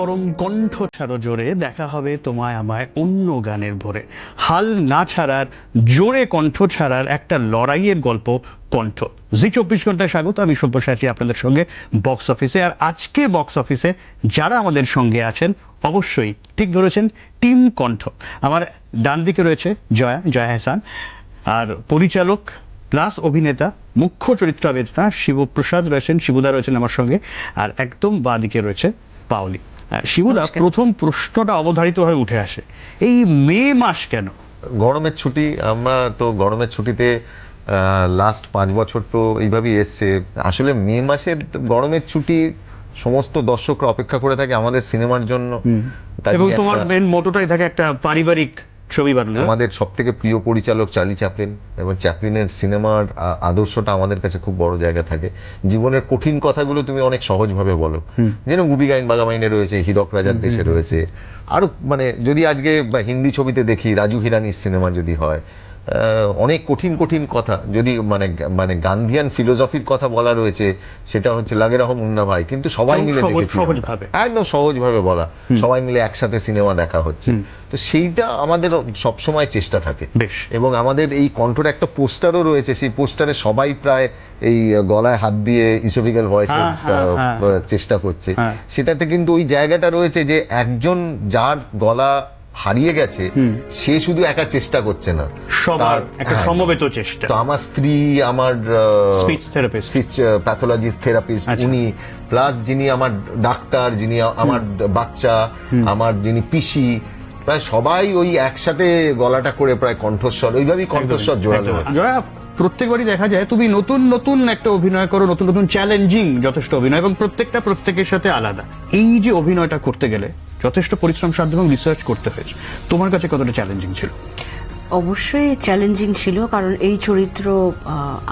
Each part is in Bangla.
বরং কণ্ঠ জোরে, দেখা হবে তোমায় আমায় অন্য গানের ভোরে। হাল না ছাড়ার, জোরে কণ্ঠ ছাড়ার একটা লড়াইয়ের গল্প কণ্ঠ। জি চব্বিশ ঘন্টায় স্বাগত, আমি সব্যসাচী আপনাদের সঙ্গে বক্স অফিসে। আর আজকে বক্স অফিসে যারা আমাদের সঙ্গে আছেন, অবশ্যই ঠিক ধরেছেন, টিম কণ্ঠ। আমার ডান দিকে রয়েছে জয়া জয়া হাসান। আর পরিচালক প্লাস অভিনেতা মুখ্য চরিত্র চরিত্রাভিনেতা শিবপ্রসাদ রয়েছেন শিবুদা রয়েছেন আমার সঙ্গে আর একদম বাঁদিকে রয়েছে পাওলি। শিবুদা প্রথম প্রশ্নটা অবধারিত হয়ে উঠে আসে এই মে মাস কেন? গরমের ছুটি আমরা তো গরমের ছুটিতে লাস্ট পাঁচ বছর তো এইভাবেই এসছে। আসলে মে মাসে গরমের ছুটি সমস্ত দর্শকরা অপেক্ষা করে থাকে আমাদের সিনেমার জন্য। তাই এবং তোমার মেন মোটোটাই থাকে একটা পারিবারিক ছবি বানানো। আমাদের সব থেকে প্রিয় পরিচালক চার্লি চ্যাপলিন এবং চ্যাপলিনের সিনেমার আদর্শটা আমাদের কাছে খুব বড় জায়গা থাকে। জীবনের কঠিন কথাগুলো তুমি অনেক সহজভাবে বলো। যেন গুবি গাইন বাগামাইনে রয়েছে হীরক রাজার দেশে রয়েছে। আরও মানে যদি আজকে হিন্দি ছবিতে দেখি রাজু হিরানির সিনেমা যদি হয় অনেক কঠিন কঠিন কথা যদি মানে মানে গান্ধিয়ান ফিলোসফির কথা বলা রয়েছে সেটা হচ্ছে লাগে রকম মুন্না ভাই কিন্তু সবাই মিলে। সহজভাবে। একদম সহজভাবে বলা সবাই মিলে একসাথে সিনেমা দেখা হচ্ছে তো সেইটা আমাদের সবসময় চেষ্টা থাকে এবং আমাদের এই কণ্ঠর একটা পোস্টারও রয়েছে সেই পোস্টারে সবাই প্রায় এই গলায় হাত দিয়ে ইসোফিক্যাল ভয়েসের হ্যাঁ, হ্যাঁ, হ্যাঁ। চেষ্টা করছে হ্যাঁ। সেটাতে কিন্তু ওই জায়গাটা রয়েছে যে একজন যার গলা হারিয়ে গেছে সে শুধু একা চেষ্টা করছে না সবার একটা হ্যাঁ। সমবেত চেষ্টা তো আমার স্ত্রী আমার. Speech pathologist therapist. উনি প্লাস যিনি আমার ডাক্তার যিনি আমার বাচ্চা আমার যিনি পিসি প্রায় সবাই ওই একসাথে গলাটা করে প্রায় কণ্ঠস্বর ওইভাবেই কণ্ঠস্বর জোড়ালো একদম। প্রত্যেকবারই দেখা যায় তুমি নতুন নতুন একটা অভিনয় করো নতুন নতুন চ্যালেঞ্জিং যথেষ্ট অভিনয় এবং প্রত্যেকটা প্রত্যেকের সাথে আলাদা এই যে অভিনয়টা করতে গেলে যথেষ্ট পরিশ্রম সাধ্য এবং রিসার্চ করতে হয়েছে। তোমার কাছে কতটা চ্যালেঞ্জিং ছিল? অবশ্যই চ্যালেঞ্জিং ছিল কারণ এই চরিত্র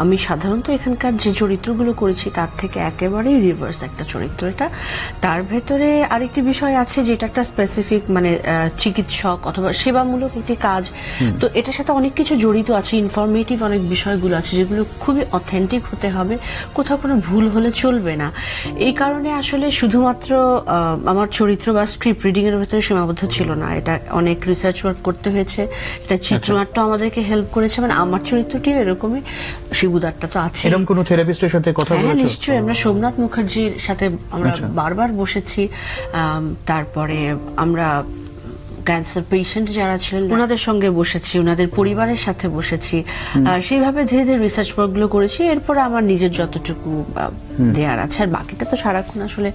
আমি সাধারণত এখানকার যে চরিত্রগুলো করেছি তার থেকে একেবারেই রিভার্স একটা চরিত্র এটা। তার ভেতরে আরেকটি বিষয় আছে যেটা একটা স্পেসিফিক মানে চিকিৎসক অথবা সেবামূলক একটি কাজ। তো এটার সাথে অনেক কিছু জড়িত আছে ইনফরমেটিভ অনেক বিষয়গুলো আছে যেগুলো খুবই অথেন্টিক হতে হবে। কোথাও কোনো ভুল হলে চলবে না। এই কারণে আসলে শুধুমাত্র আমার চরিত্র বা স্ক্রিপ্ট রিডিং এর ভেতরে সীমাবদ্ধ ছিল না। এটা অনেক রিসার্চ ওয়ার্ক করতে হয়েছে এটা চিত্রনাট্য আমাদেরকে হেল্প করেছে মানে আমার চরিত্রটি এরকমই শিবুদারটা তো আছে এরকম কোনো থেরাপিস্টের সাথে কথা হ্যাঁ বলেছ নিশ্চয়ই আমরা সোমনাথ মুখার্জির সাথে আমরা আচ্ছা। বারবার বসেছি তারপরে আমরা ক্যান্সার পেশেন্ট যারা ছিলেন ওনাদের সঙ্গে বসেছি ওনাদের পরিবারের সাথে বসেছি। সেইভাবে ধীরে ধীরে রিসার্চ ওয়ার্কগুলো করেছি। এরপরে আমার নিজের যতটুকু দেয়ার আছে। আর বাকিটা তো সারাক্ষণ আসলে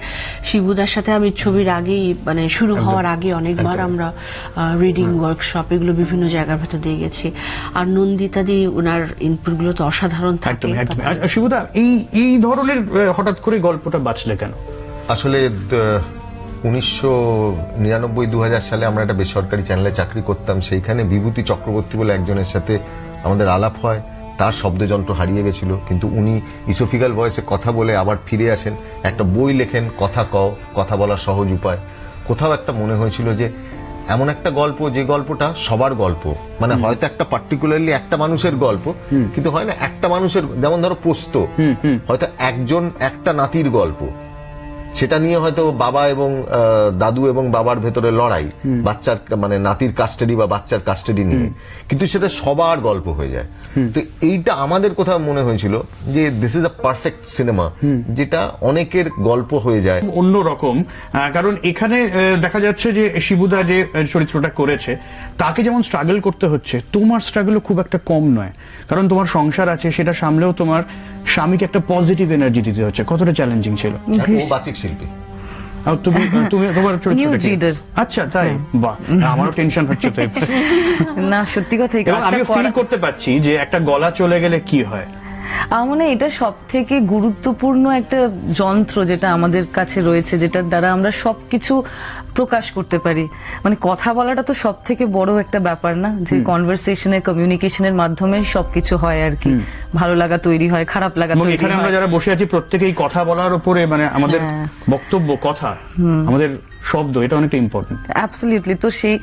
শিবুদার সাথে আমি ছবির আগেই মানে শুরু হওয়ার আগে অনেকবার আমরা রিডিং ওয়ার্কশপ এগুলো বিভিন্ন জায়গার ভেতর দিয়ে গেছি। আর নন্দিতাদি ওনার ইনপুটগুলো তো অসাধারণ থাকে। শিবুদা এই এই ধরনের হঠাৎ করে গল্পটা বাঁচলে কেন? আসলে উনিশশো নিরানব্বই দু সালে আমরা একটা বেসরকারি চ্যানেলে চাকরি করতাম। সেইখানে বিভূতি চক্রবর্তী বলে একজনের সাথে আমাদের আলাপ হয়। তার শব্দযন্ত্র হারিয়ে গেছিল। কিন্তু উনি ইসোফিক্যাল ভয়েসে কথা বলে আবার ফিরে আসেন। একটা বই লেখেন কথা কও কথা বলার সহজ উপায়। কোথাও একটা মনে হয়েছিল যে এমন একটা গল্প যে গল্পটা সবার গল্প। মানে হয়তো একটা পার্টিকুলারলি একটা মানুষের গল্প কিন্তু হয় না একটা মানুষের যেমন ধরো পোস্ত। হয়তো একজন একটা নাতির গল্প। সেটা নিয়ে হয়তো বাবা এবং দাদু এবং বাবার ভেতরে লড়াই বাচ্চার মানে নাতির কাস্টাডি বা বাচ্চার কাস্টাডি নিয়ে। কিন্তু সেটা সবার গল্প হয়ে যায়। তো এইটা আমাদের কোথাও মনে হয়েছিল যে this is a perfect cinema যেটা অনেকের গল্প হয়ে যায়। অন্য রকম কারণ এখানে আহ, দেখা যাচ্ছে যে শিবুদা যে চরিত্রটা করেছে তাকে যেমন স্ট্রাগল করতে হচ্ছে তোমার স্ট্রাগলও খুব একটা কম নয়। কারণ তোমার সংসার আছে সেটা সামলেও তোমার স্বামীকে একটা পজিটিভ এনার্জি দিতে হচ্ছে। কতটা চ্যালেঞ্জিং ছিল? ও বাচিক শিল্পী। তুমি তুমি তোমার. আচ্ছা তাই? বাহ আমারও টেনশন হচ্ছে তো না সত্যি কথা আমি ফিল করতে পারছি যে একটা গলা চলে গেলে কি হয়। আমার মনে এটা সব থেকে গুরুত্বপূর্ণ একটা যন্ত্র যেটা আমাদের কাছে রয়েছে যেটার দ্বারা আমরা সবকিছু প্রকাশ করতে পারি। মানে কথা বলাটা তো সব থেকে বড় একটা ব্যাপার না? যে কনভারসেশনের কমিউনিকেশনের মাধ্যমে সবকিছু হয় আর কি। ভালো লাগা তৈরি হয় খারাপ লাগা তৈরি এখানে আমরা যারা বসে আছি প্রত্যেকেই কথা বলার উপরে মানে আমাদের হ্যাঁ। বক্তব্য কথা আমাদের শব্দ এটা অনেকটা ইম্পর্টেন্ট অ্যাবসলিউটলি তো সেই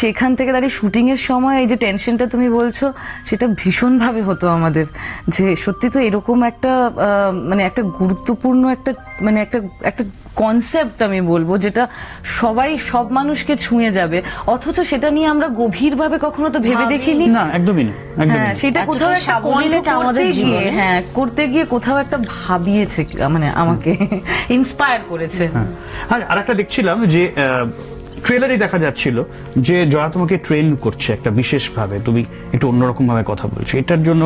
সেখান থেকে দাঁড়িয়ে শুটিং এর সময় এই যে টেনশনটা তুমি বলছো সেটা ভীষণ ভাবে হতো আমাদের। যে সত্যি তো এরকম একটা মানে একটা গুরুত্বপূর্ণ একটা মানে একটা একটা কনসেপ্ট আমি বলব যেটা সবাই সব মানুষকে ছুঁয়ে যাবে। অথচ সেটা নিয়ে আমরা গভীরভাবে কখনো তো ভেবে দেখিনি। না একদমই না হ্যাঁ সেটা কোথাও একটা আমাদের করতে গিয়ে হ্যাঁ করতে গিয়ে কোথাও একটা ভাবিয়েছে মানে আমাকে ইন্সপায়ার করেছে। হ্যাঁ। আর একটা দেখছিলাম যে ট্রেলারে দেখা যাচ্ছিল যে জয়া তোমাকে ট্রেন করছে একটা বিশেষ ভাবে তুমি একটু অন্যরকম ভাবে কথা বলছো। এটার জন্য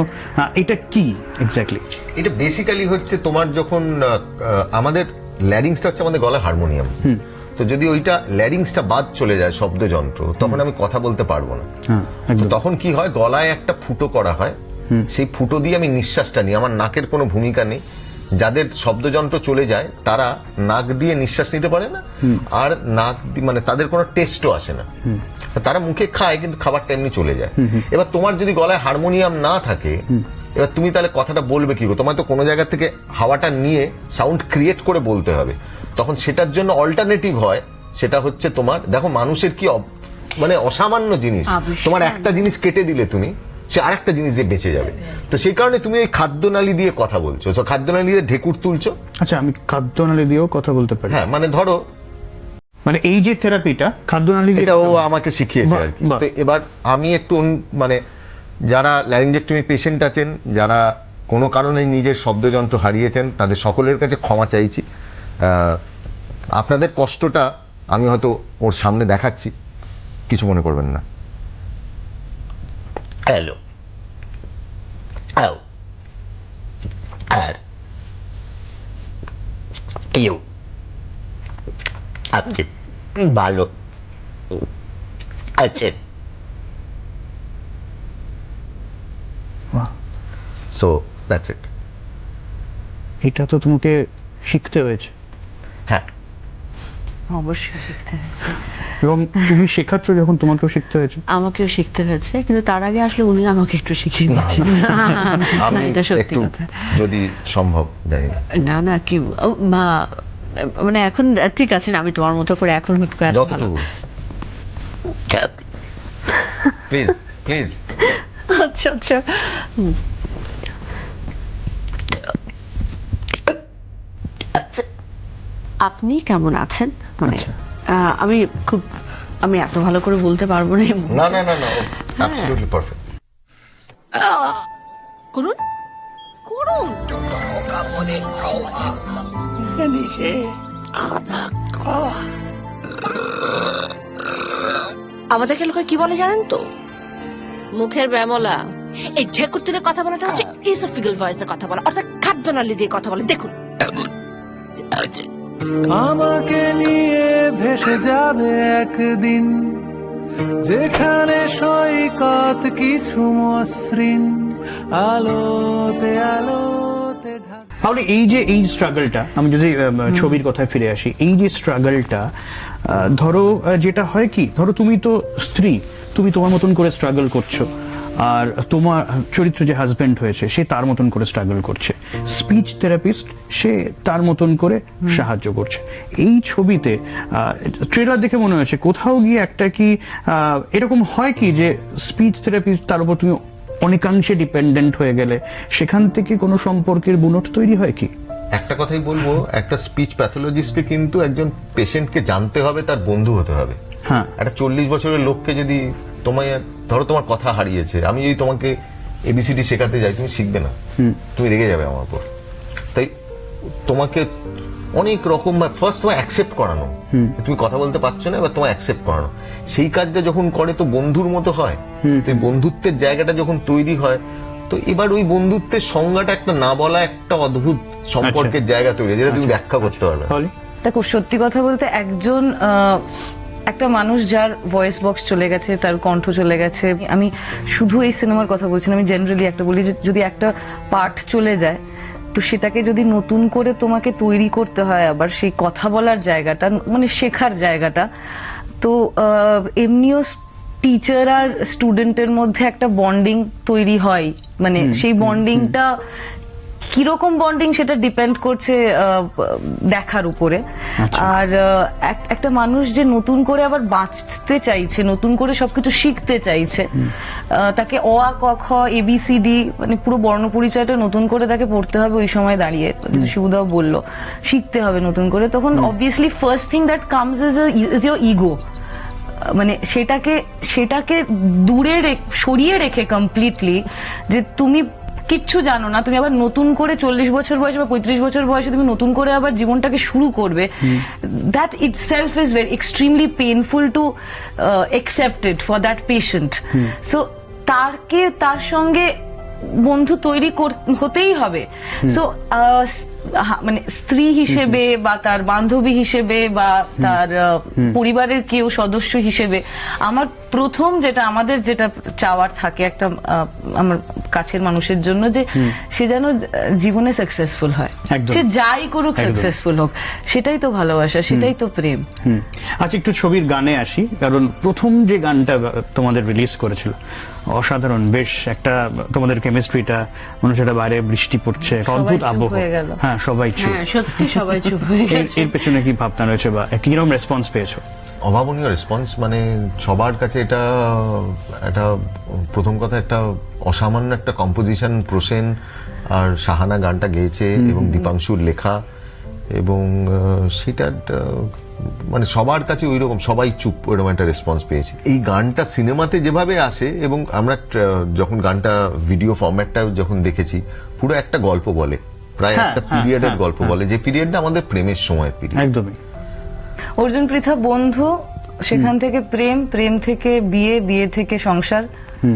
এটা কি এক্স্যাক্টলি এটা বেসিক্যালি হচ্ছে তোমার যখন আমাদের ল্যারিংসটা হচ্ছে আমাদের গলায় হারমোনিয়াম। তো যদি ওইটা ল্যারিংসটা বাদ চলে যায় শব্দযন্ত্র তখন আমি কথা বলতে পারব না। হ্যাঁ তখন কি হয় গলায় একটা ফুটো করা হয়। সেই ফুটো দিয়ে আমি নিঃশ্বাসটা নিই। আমার নাকের কোনো ভূমিকা নেই। যাদের শব্দযন্ত্র চলে যায় তারা নাক দিয়ে নিঃশ্বাস নিতে পারে না। আর নাক মানে তাদের কোনো টেস্টও আসে না। তারা মুখে খায় কিন্তু খাবারটা এমনি চলে যায়। এবার তোমার যদি গলায় হারমোনিয়াম না থাকে এবার তুমি তাহলে কথাটা বলবে কি তোমার তো কোনো জায়গা থেকে হাওয়াটা নিয়ে সাউন্ড ক্রিয়েট করে বলতে হবে। তখন সেটার জন্য অল্টারনেটিভ হয় সেটা হচ্ছে তোমার দেখো মানুষের কি মানে অসামান্য জিনিস। তোমার একটা জিনিস কেটে দিলে তুমি সে আরেকটা জিনিস দিয়ে বেঁচে যাবে। তো সেই কারণে তুমি ওই খাদ্যনালী দিয়ে কথা বলছো। তো খাদ্যনালী দিয়ে ঢেকুর তুলছো? আচ্ছা আমি খাদ্যনালী দিয়েও কথা বলতে পারি। হ্যাঁ মানে ধরো মানে এই যে থেরাপিটা খাদ্যনালী দিয়ে এটা ও আমাকে শিখিয়েছে আর কি। এবার আমি একটু মানে যারা ল্যারিঞ্জেক্টমি পেশেন্ট আছেন, যারা কোনো কারণে নিজের শব্দযন্ত্র হারিয়েছেন, তাদের সকলের কাছে ক্ষমা চাইছি। আপনাদের কষ্টটা আমি হয়তো ওর সামনে দেখাচ্ছি, কিছু মনে করবেন না। হ্যালো। Are you. আপনি ভালো আছেন। সো দ্যাটস ইট এটা তো তোমাকে শিখতে হয়েছে। হ্যাঁ। অবশ্যই শিখতে হয়েছে। এবং তুমি শেখাচ্ছ যখন তোমাকেও শিখতে হয়েছে? আমাকেও শিখতে হয়েছে কিন্তু তার আগে আসলে উনি আমাকে একটু শিখিয়ে দিয়েছেন। আমি এটা সত্যি কথা। যদি সম্ভব না। না কি মা মানে এখন ঠিক আছে না আমি তোমার মতো করে এখন হুট করে প্লিজ প্লিজ। আচ্ছা আচ্ছা। আপনি কেমন আছেন? মানে আমি খুব আমি এত ভালো করে বলতে পারব না না না না না অ্যাবসলিউটলি পারফেক্ট করুন। করুন। আমাদেরকে লোকে কি বলে জানেন তো? মুখের ব্যামলা এই ঢেকুর তুলে কথা বলাটা হচ্ছে ইসোফিগাল ভয়েসে কথা বলা অর্থাৎ খাদ্যনালী দিয়ে কথা বলা। দেখুন। আমাকে নিয়ে ভেসে যাবে একদিন যেখানে সৈকত কিছু মসৃণ আলোতে আলোতে ঢাকা। তাহলে এই যে এই স্ট্রাগলটা আমি যদি ছবির কথায় ফিরে আসি এই যে স্ট্রাগলটা ধরো যেটা হয় কি ধরো তুমি তো স্ত্রী তুমি তোমার মতন করে স্ট্রাগল করছ। আর তোমার চরিত্র যে হাজবেন্ড হয়েছে সে তার মতন করে স্ট্রাগল করছে। স্পিচ থেরাপিস্ট সে তার মতন করে সাহায্য করছে। এই ছবিতে ট্রেলার দেখে মনে হয়েছে কোথাও গিয়ে একটা কি এরকম হয় কি যে স্পিচ থেরাপিস্ট তার উপর তুমি অনেকাংশে ডিপেন্ডেন্ট হয়ে গেলে সেখান থেকে কোনো সম্পর্কের বুনট তৈরি হয় কি? একটা কথাই বলব একটা স্পিচ প্যাথোলজিস্টকে কিন্তু একজন পেশেন্টকে জানতে হবে তার বন্ধু হতে হবে। হ্যাঁ। একটা চল্লিশ বছরের লোককে যদি তোমায় ধরো তোমার কথা হারিয়েছে আমি যদি তোমাকে এবিসিডি শেখাতে যাই তুমি শিখবে না। তুমি রেগে যাবে আমার উপর। তাই তোমাকে অনেক রকম ফার্স্ট তোমায় অ্যাকসেপ্ট করানো। তুমি কথা বলতে পারছ না এবার তোমায় অ্যাকসেপ্ট করানো। সেই কাজটা যখন করে তো বন্ধুর মতো হয়। তো বন্ধুত্বের জায়গাটা যখন তৈরি হয় তো এবার ওই বন্ধুত্বের সংজ্ঞাটা একটা না বলা একটা অদ্ভুত সম্পর্কের জায়গা তৈরি যেটা তুমি ব্যাখ্যা করতে পারবে। দেখো সত্যি কথা বলতে একজন আহ, একটা মানুষ যার ভয়েস বক্স চলে গেছে তার কণ্ঠ চলে গেছে। আমি শুধু এই সিনেমার কথা বলছি না আমি জেনারেলি একটা বলি যদি একটা পার্ট চলে যায় তো সেটাকে যদি নতুন করে তোমাকে তৈরি করতে হয় আবার সেই কথা বলার জায়গাটা মানে শেখার জায়গাটা তো এমনিও টিচার আর স্টুডেন্টের মধ্যে একটা বন্ডিং তৈরি হয়। মানে সেই বন্ডিংটা কীরকম বন্ডিং সেটা ডিপেন্ড করছে দেখার উপরে। আর এক- একটা মানুষ যে নতুন করে আবার বাঁচতে চাইছে নতুন করে সবকিছু শিখতে চাইছে তাকে অ আ ক খ এবিসিডি মানে পুরো বর্ণ পরিচয়টা নতুন করে তাকে পড়তে হবে ওই সময় দাঁড়িয়ে। শিবুদাও বলল শিখতে হবে নতুন করে। তখন obviously first thing that comes is is your ego মানে সেটাকে সেটাকে দূরে সরিয়ে রেখে কমপ্লিটলি যে তুমি কিচ্ছু জানো না। তুমি আবার নতুন করে চল্লিশ বছর বয়সে বা পঁয়ত্রিশ বছর বয়সে তুমি নতুন করে আবার জীবনটাকে শুরু করবে। That itself is very extremely painful to accepted for that patient so তারকে তার সঙ্গে বন্ধু তৈরি হতেই হবে। সো মানে স্ত্রী হিসেবে বা তার বান্ধবী হিসেবে বা তার পরিবারের কেউ সদস্য হিসেবে আমার প্রথম যেটা আমাদের যেটা চাওয়ার থাকে একটা আমার কাছের মানুষের জন্য যে সে যেন জীবনে সাকসেসফুল হয়। সে যাই করুক সাকসেসফুল হোক সেটাই তো ভালোবাসা সেটাই তো প্রেম। আচ্ছা একটু ছবির গানে আসি কারণ প্রথম যে গানটা তোমাদের রিলিজ করেছিল অসাধারণ। বেশ একটা তোমাদের কেমিস্ট্রিটা মনে হচ্ছে বাইরে বৃষ্টি পড়ছে সবাই অদ্ভুত আবহ। হ্যাঁ সবাই চুপ। হ্যাঁ সত্যি সবাই চুপ হয়ে এর গেছে। এর পেছনে কি ভাবনা রয়েছে বা কীরকম রেসপন্স পেয়েছ? অভাবনীয় রেসপন্স মানে সবার কাছে এটা একটা প্রথম কথা একটা অসামান্য একটা কম্পোজিশন প্রসেন আর সাহানা গানটা গেয়েছে এবং দীপাংশুর লেখা। এবং সেটা মানে সবার কাছে ওই রকম সবাই চুপ ওইরকম একটা রেসপন্স পেয়েছে। এই গানটা সিনেমাতে যেভাবে আসে এবং আমরা যখন গানটা ভিডিও ফর্ম্যাটটা যখন দেখেছি পুরো একটা গল্প বলে। প্রায় হ্যাঁ, একটা হ্যাঁ, পিরিয়ডের হ্যাঁ, গল্প বলে যে পিরিয়ডটা আমাদের প্রেমের সময়ের পিরিয়ড একদমই। অর্জুন পৃথা বন্ধু সেখান থেকে প্রেম প্রেম থেকে বিয়ে বিয়ে থেকে সংসার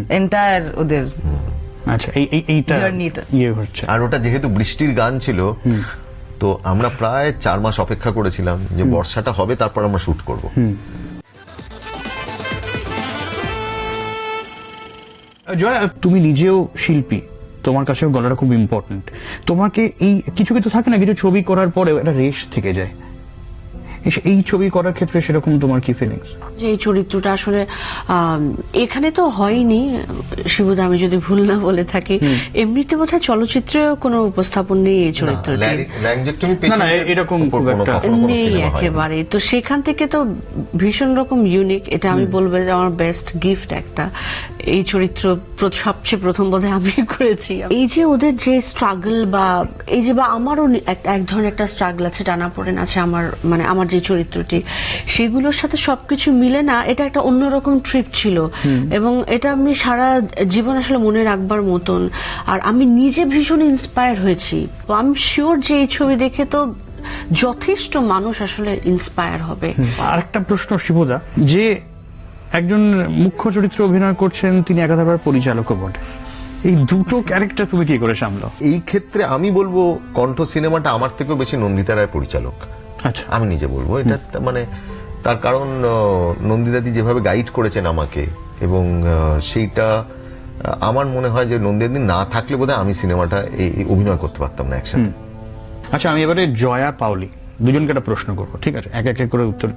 এন্টায়ার ওদের আচ্ছা এই এই- এইটা ইয়ে হচ্ছে। আর ওটা যেহেতু বৃষ্টির গান ছিল তো আমরা প্রায় চার মাস অপেক্ষা করেছিলাম যে বর্ষাটা হবে তারপর আমরা শুট করব। জয়া তুমি নিজেও শিল্পী। তোমার কাছে গলাটা খুব ইম্পর্টেন্ট তোমাকে এই কিছু কিছু থাকে না কিছু ছবি করার পরেও একটা রেশ থেকে যায়। এই- ছবি করার ক্ষেত্রে সেরকম তোমার কি ফিলিংস যে এই চরিত্রটা আসলে এখানে তো হয়নি। শিবুদা আমি যদি ভুল না বলে থাকি এমনিতে বোধহয় চলচ্চিত্রেও কোনো উপস্থাপন নেই এই চরিত্রটি না, না, এরকম খুব একটা- নেই একেবারে। তো সেখান থেকে তো ভীষণ রকম ইউনিক এটা আমি বলব যে আমার বেস্ট গিফট একটা। এই চরিত্র সবচেয়ে প্রথম বোধহয় আমি করেছি। এই যে ওদের যে স্ট্রাগল বা এই যে বা আমারও এক এক ধরনের একটা স্ট্রাগল আছে টানাপোড়েন আছে আমার মানে আমার যে চরিত্রটি সেগুলোর সাথে সবকিছু মিলে না এটা একটা অন্যরকম ট্রিপ ছিল। এবং এটা আমি সারা জীবন আসলে মনে রাখবার মতন। আর আমি নিজে ভীষণ ইন্সপায়ার হয়েছি। আমি শিওর যে এই ছবি দেখে তো যথেষ্ট মানুষ আসলে ইন্সপায়ার হবে। আরেকটা প্রশ্ন শিবদা। যে একজন মুখ্য চরিত্রে অভিনয় করছেন তিনি একাধারবার পরিচালকও বটে। এই দুটো ক্যারেক্টার তুমি কি করে সামলাও এই ক্ষেত্রে আমি বলব কণ্ঠ সিনেমাটা আমার থেকেও বেশি নন্দিতা রায় পরিচালক। আচ্ছা। আমি নিজে বলব। এটা মানে তার কারণ আহ, নন্দিতাদি যেভাবে গাইড করেছেন আমাকে এবং সেইটা আমার মনে হয় যে নন্দিতাদি না থাকলে বোধহয় আমি সিনেমাটা এই- অভিনয় করতে পারতাম না একসাথে। আচ্ছা আমি এবারে জয়া পাওলি দুজনকে একটা প্রশ্ন করব ঠিক আছে? এক এক করে উত্তর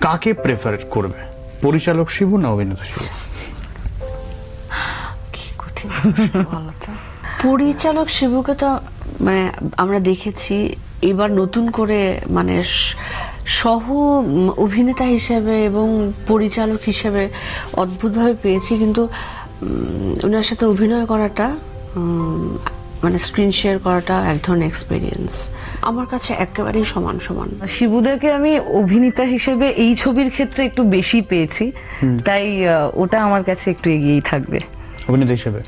কাকে প্রেফার করবে পরিচালক শিবু না অভিনেতা শিবু? কি কঠিন। পরিচালক শিবুকে তো মানে আমরা দেখেছি এবার নতুন করে মানে সহ অভিনেতা হিসেবে এবং পরিচালক হিসেবে অদ্ভুতভাবে পেয়েছি কিন্তু ওনার সাথে অভিনয় করাটা মানে স্ক্রিন শেয়ার করাটা এক ধরনের এক্সপিরিয়েন্স আমার কাছে একেবারেই সমান সমান। শিবুদাকে আমি অভিনেতা হিসেবে এই ছবির ক্ষেত্রে একটু বেশি পেয়েছি। তাই ওটা আমার কাছে একটু এগিয়েই থাকবে। অভিনেতা হিসেবে?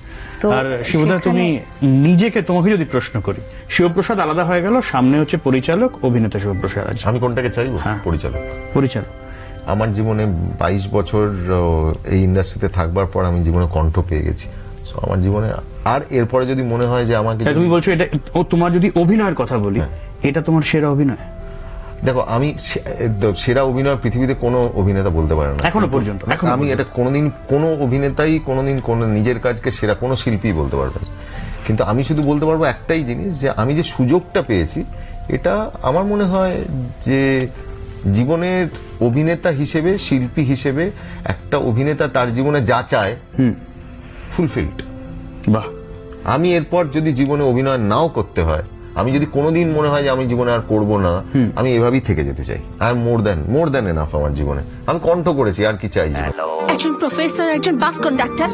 আর শিবদা তুমি নিজেকে তোমাকে যদি প্রশ্ন করি শিবপ্রসাদ আলাদা হয়ে গেল সামনে হচ্ছে পরিচালক অভিনেতা শিবপ্রসাদ আছে। আমি কোনটাকে চাইব? হ্যাঁ। পরিচালক। পরিচালক। আমার জীবনে বাইশ বছর এই ইন্ডাস্ট্রিতে থাকবার পর আমি জীবনে কণ্ঠ পেয়ে গেছি। আমার জীবনে আর এরপরে যদি মনে হয় যে আমাকে তুমি বলছো এটা ও তোমার যদি অভিনয়ের কথা বলি হ্যাঁ। এটা তোমার সেরা অভিনয়? দেখো আমি সেরা অভিনয় পৃথিবীতে কোনো অভিনেতা বলতে পারে না। এখনও পর্যন্ত, এখনও আমি। এটা কোনোদিন কোনো অভিনেতাই কোনোদিন কোনো নিজের কাজকে সেরা কোনো শিল্পী বলতে পারবে না। কিন্তু আমি শুধু বলতে পারব একটাই জিনিস যে আমি যে সুযোগটা পেয়েছি এটা আমার মনে হয় যে জীবনের অভিনেতা হিসেবে শিল্পী হিসেবে একটা অভিনেতা তার জীবনে যা চায় ফুলফিলড বাহ। আমি এরপর যদি জীবনে অভিনয় নাও করতে হয় আমি যদি কোনোদিন মনে হয় যে আমি জীবনে আর করব না আমি এভাবেই থেকে যেতে চাই। আর মোর দেন মোর দেন এনাফ আমার জীবনে। আমি কণ্ঠ করেছি আর কি চাই? একজন প্রফেসর একজন বাস কন্ডাক্টর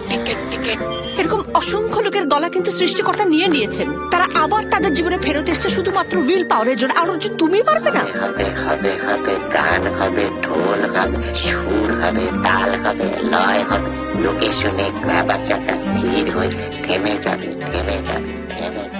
এরকম অসংখ্য লোকের গলা কিন্তু সৃষ্টিকর্তা নিয়ে নিয়েছেন। তারা আবার তাদের জীবনে ফেরত এসছে শুধুমাত্র উইল পাওয়ারের জন্য। আর অর্জুন তুমি পারবে না। হবে হবে হবে গান হবে ঢোল হবে সুর হবে তাল হবে লয় হবে। লোকে শুনে বাচ্চাটা স্থির হয়ে থেমে যাবে থেমে যাবে থেমে যাবে।